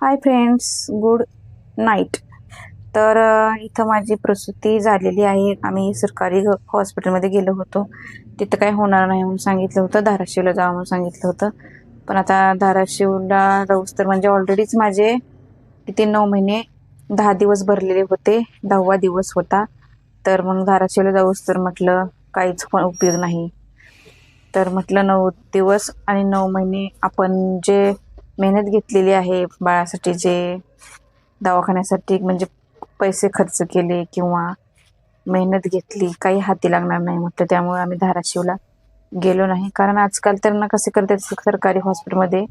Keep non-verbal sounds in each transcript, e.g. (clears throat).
Hi friends good night तर इथं माझी प्रसूती झालेली आहे. आम्ही सरकारी हॉस्पिटलमध्ये गेलो होतो. तिथं काय होणार नाही म्हणून सांगितलं होतं. धाराशिवला जावं म्हणून सांगितलं होतं. पण आता धाराशिवला जाऊस तर म्हणजे ऑलरेडीच माझे किती नऊ महिने दहा दिवस भरलेले होते. दहावा दिवस होता. तर मग धाराशिवला जाऊस तर म्हटलं काहीच पण उपयोग नाही. तर म्हटलं नऊ दिवस आणि नऊ महिने आपण जे मेहनत घेतलेली आहे बाळासाठी जे दवाखान्यासाठी म्हणजे पैसे खर्च केले किंवा मेहनत घेतली काही हाती लागणार नाही म्हटलं त्यामुळे आम्ही धाराशिवला गेलो नाही. कारण आजकाल तर ना कसे करतात सरकारी हॉस्पिटलमध्ये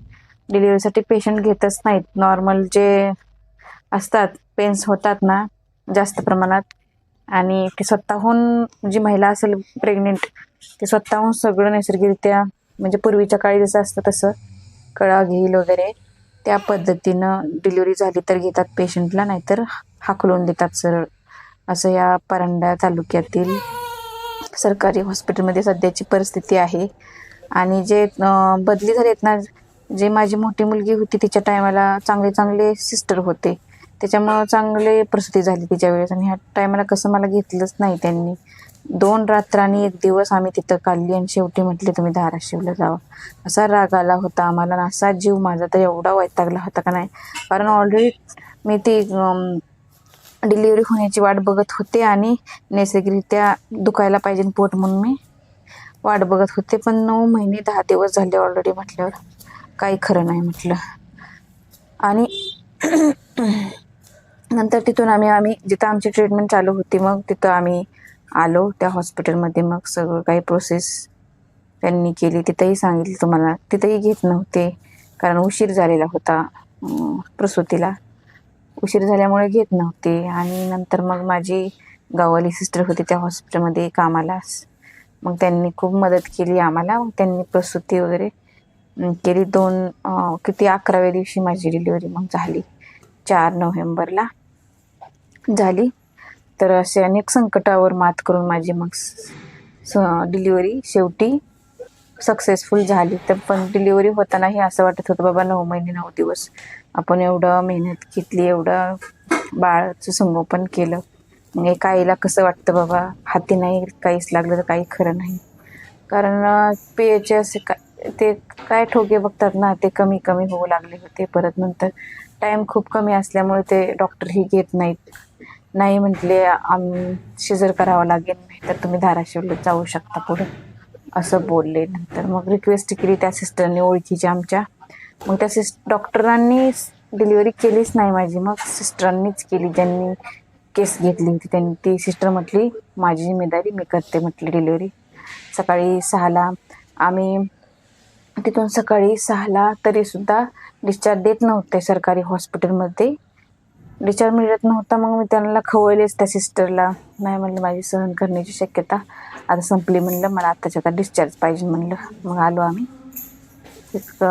डिलिव्हरीसाठी पेशंट घेतच नाहीत. नॉर्मल जे असतात पेन्स होतात ना जास्त प्रमाणात. आणि ते स्वतःहून जी महिला असेल प्रेग्नेंट ते स्वतःहून सगळं नैसर्गिकरित्या म्हणजे पूर्वीच्या काळी जसं असतं तसं कळा घेईल वगैरे त्या पद्धतीनं डिलिव्हरी झाली तर घेतात पेशंटला नाहीतर हाकलून देतात सरळ असं या परांडा तालुक्यातील सरकारी हॉस्पिटलमध्ये सध्याची परिस्थिती आहे. आणि जे बदली झाली आहेत ना जे माझी मोठी मुलगी होती तिच्या टायमाला चांगले चांगले सिस्टर होते. त्याच्यामुळं चांगले प्रसूती झाली तिच्या वेळेस. आणि ह्या टायमाला कसं मला घेतलंच नाही त्यांनी. दोन रात्र आणि एक दिवस आम्ही तिथं काढली आणि शेवटी म्हटले तुम्ही धाराशिवला जावा. असा राग आला होता आम्हाला आणि असा जीव माझा तर एवढा वैतागला होता का नाही? कारण ऑलरेडी मी ती डिलिव्हरी होण्याची वाट बघत होते आणि नैसर्गिकरित्या दुखायला पाहिजे पोट म्हणून मी वाट बघत होते. पण नऊ महिने दहा दिवस झाले ऑलरेडी म्हटल्यावर. काही खरं नाही म्हटलं. आणि (clears throat) नंतर तिथून आम्ही आम्ही जिथं आमची ट्रीटमेंट चालू होती मग तिथं आम्ही आलो त्या हॉस्पिटलमध्ये मग सगळं काही प्रोसेस त्यांनी केली. तिथंही सांगितलं तुम्हाला. तिथंही घेत नव्हते कारण उशीर झालेला होता प्रसूतीला. उशीर झाल्यामुळे घेत नव्हते. आणि नंतर मग माझी गाववाली सिस्टर होती त्या हॉस्पिटलमध्ये कामाला. मग त्यांनी खूप मदत केली आम्हाला. मग त्यांनी प्रसूती वगैरे केली. दोन किती अकराव्या दिवशी माझी डिलिव्हरी मग झाली. चार नोव्हेंबरला झाली. तर असे अनेक संकटावर मात करून माझी मग डिलिव्हरी शेवटी सक्सेसफुल झाली. तर पण डिलिव्हरी होतानाही असं वाटत होतं बाबा नऊ महिने नऊ दिवस आपण एवढं मेहनत घेतली एवढं बाळाचं संगोपन केलं. मग एका आईला कसं वाटतं बाबा हाती नाही काहीच लागलं तर काही खरं नाही. कारण पी एच असे का ते काय ठोके बघतात ना ते कमी कमी होऊ लागले होते. परत नंतर टाईम खूप कमी असल्यामुळे ते डॉक्टरही घेत नाहीत. नाही म्हटले आम शिजर करावं लागेल नाही तर तुम्ही धाराशिवला जाऊ शकता पुढं. असं बोलले. नंतर मग रिक्वेस्ट केली त्या सिस्टरने ओळखीच्या आमच्या. मग त्या सिस डॉक्टरांनी डिलिव्हरी केलीच नाही माझी. मग सिस्टरांनीच केली. ज्यांनी केस घेतली होती त्यांनी. ती सिस्टर म्हटली माझी जिम्मेदारी मी करते म्हटली डिलिव्हरी सकाळी सहाला आम्ही तिथून सकाळी सहाला तरीसुद्धा डिस्चार्ज देत नव्हते सरकारी हॉस्पिटलमध्ये डिस्चार्ज मिळत नव्हता मग मी त्यांना खवळलेच त्या सिस्टरला नाही म्हणलं माझी सहन करण्याची शक्यता. आता संपली म्हणलं मला आत्ताच्या आता डिस्चार्ज पाहिजे म्हणलं. मग आलो आम्ही. एक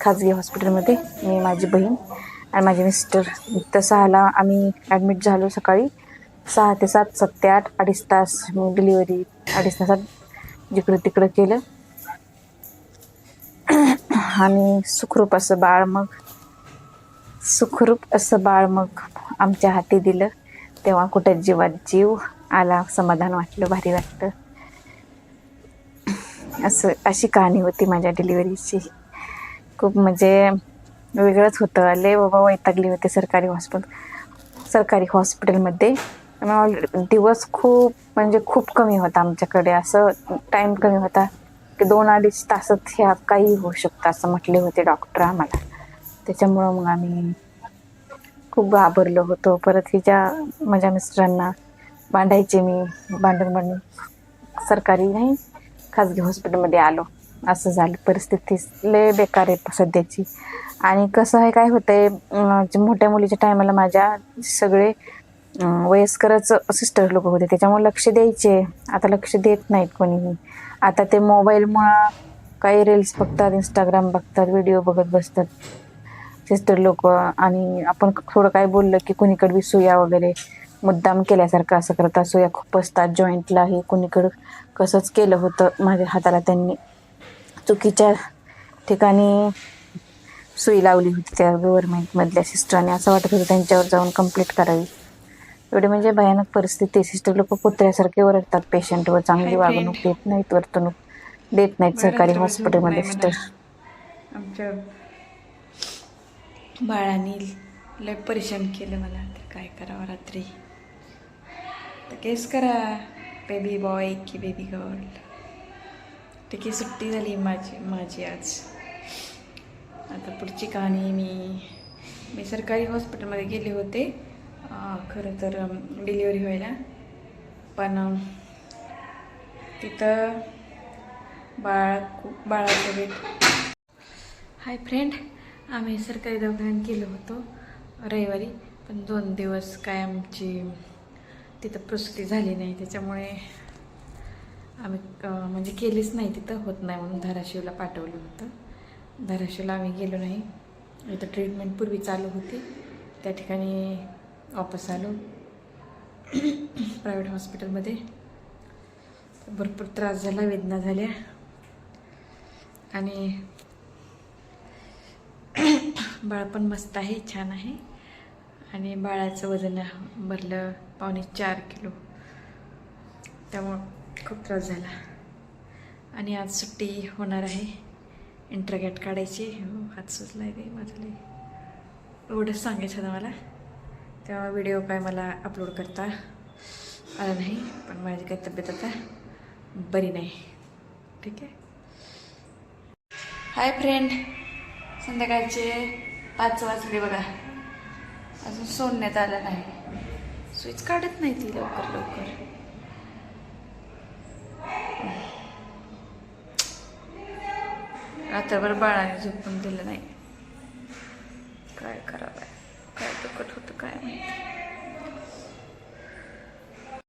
खाजगी हॉस्पिटलमध्ये मी माझी बहीण आणि माझे मिस्टर तर सहाला आम्ही ॲडमिट झालो सकाळी. सहा ते सात सात ते आठ अडीच तास मी डिलिव्हरी अडीच तासात जिकडं तिकडं केलं. आणि सुखरूप असं बाळ मग सुखरूप असं बाळ मग आमच्या हाती दिलं. तेव्हा कुठं जीवात जीव आला समाधान वाटलं भारी वाटतं असं अशी कहाणी होती माझ्या डिलिव्हरीची खूप म्हणजे वेगळंच होतं. लय बाबा वैतागली होते सरकारी हॉस्पिटल सरकारी हॉस्पिटलमध्ये ऑल- दिवस खूप म्हणजे खूप कमी होता आमच्याकडे. असं टाईम कमी होता की दोन अडीच तासात ह्या काही होऊ शकतं असं म्हटले होते डॉक्टर आम्हाला. त्याच्यामुळं मग आम्ही खूप घाबरलो होतो. परत हिच्या माझ्या मिस्टरांना बांधायचे मी बांधून भांडून सरकारी नाही खाजगी हॉस्पिटलमध्ये आलो. असं झालं. परिस्थिती लय बेकार आहे सध्याची. आणि कसं आहे काय होतंय आहे मोठ्या मुलीच्या टायमाला माझ्या सगळे वयस्करच सिस्टर लोक होते. त्याच्यामुळे लक्ष द्यायचे. आता लक्ष देत नाहीत कोणीही. आता ते मोबाईलमुळं काही रील्स बघतात इंस्टाग्राम बघतात व्हिडिओ बघत बसतात. सिस्टर लोक आणि आपण थोडं काय बोललं की कुणीकडे सुया वगैरे मुद्दाम केल्यासारखं असं करतात सुया खूप असतात. जॉईंटला हे कुणीकडं कसंच केलं होतं माझ्या हाताला त्यांनी. चुकीच्या ठिकाणी सुई लावली होती त्या गव्हर्नमेंटमधल्या सिस्टरने असं वाटत होतं त्यांच्यावर जाऊन कंप्लीट करावी. एवढी म्हणजे भयानक परिस्थिती सिस्टर लोक कुत्र्यासारखे ओरडतात पेशंटवर चांगली वागणूक देत नाहीत वर्तणूक देत नाहीत सरकारी हॉस्पिटलमध्ये सिस्टर बाळाने लय परेशान केलं मला. तर काय करावं रात्री? तर केस करा बेबी बॉय की बेबी गर्ल ठीक आहे सुट्टी झाली माझी माझी आज. आता पुढची कहाणी मी मी सरकारी हॉस्पिटलमध्ये गेले होते. खरं तर डिलिव्हरी व्हायला. पण तिथं बाळ खूप बाळाचं वेट हाय फ्रेंड आम्ही सरकारी दवाखान्यात गेलो होतो रविवारी पण दोन दिवस काय आमची तिथं प्रसूती झाली नाही. त्याच्यामुळे आम्ही म्हणजे केलीच नाही तिथं होत नाही म्हणून धाराशिवला पाठवलं होतं. धाराशिवला आम्ही गेलो नाही. इथं ट्रीटमेंट पूर्वी चालू होती. त्या ठिकाणी वापस आलो. प्रायव्हेट हॉस्पिटलमध्ये भरपूर त्रास झाला वेदना झाल्या. आणि बाळ पण मस्त आहे छान आहे. आणि बाळाचं वजन भरलं पावणे चार किलो. त्यामुळं खूप त्रास झाला. आणि आज सुट्टी होणार आहे. इंटरगॅट काढायची. हो हात सुचला आहे काही माझं एवढंच सांगायचं होतं मला. तेव्हा व्हिडिओ काय मला अपलोड करता आला नाही. पण माझी काही तब्येत आता बरी नाही. ठीक आहे? हाय फ्रेंड संध्याकाळचे. पाच वाजले बघा. अजून सोडण्यात आलं नाही. स्विच काढत नाही ती लवकर लवकर. रात्रभर बाळाने झोपून दिलं नाही.